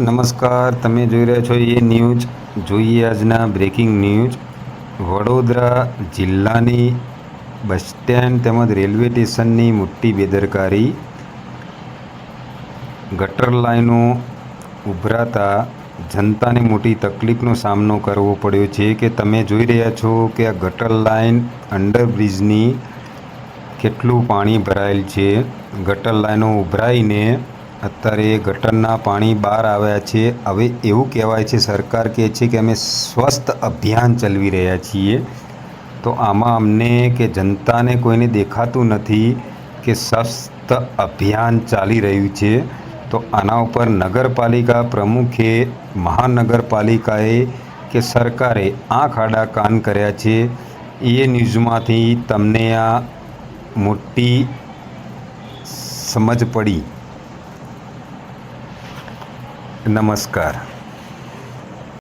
નમસ્કાર, તમે જોઈ રહ્યા છો એ ન્યૂઝ. જોઈએ આજના બ્રેકિંગ ન્યૂઝ વડોદરા જિલ્લાની બસ સ્ટેન્ડ તેમજ રેલવે સ્ટેશનની મોટી બેદરકારી. ગટર લાઈનો ઉભરાતા જનતાને મોટી તકલીફનો સામનો કરવો પડ્યો છે કે તમે જોઈ રહ્યા છો કે આ ગટર લાઈન અંડરબ્રિજની કેટલું પાણી ભરાયેલ છે. ગટર લાઈનો ઉભરાઈને અત્યારે ગટરના પાણી બહાર આવ્યા છે. હવે એવું કહેવાય છે, સરકાર કહે છે કે અમે સ્વસ્થ અભિયાન ચલાવી રહ્યા છીએ. તો આમાં અમને કે જનતાને કોઈને દેખાતું નથી કે સ્વસ્થ અભિયાન ચાલી રહ્યું છે. તો આના ઉપર નગરપાલિકા પ્રમુખે, મહાનગરપાલિકાએ કે સરકારે આંખ આડા કાન કર્યા છે. એ ન્યૂઝમાંથી તમને આ મોટી સમજ પડી. નમસ્કાર.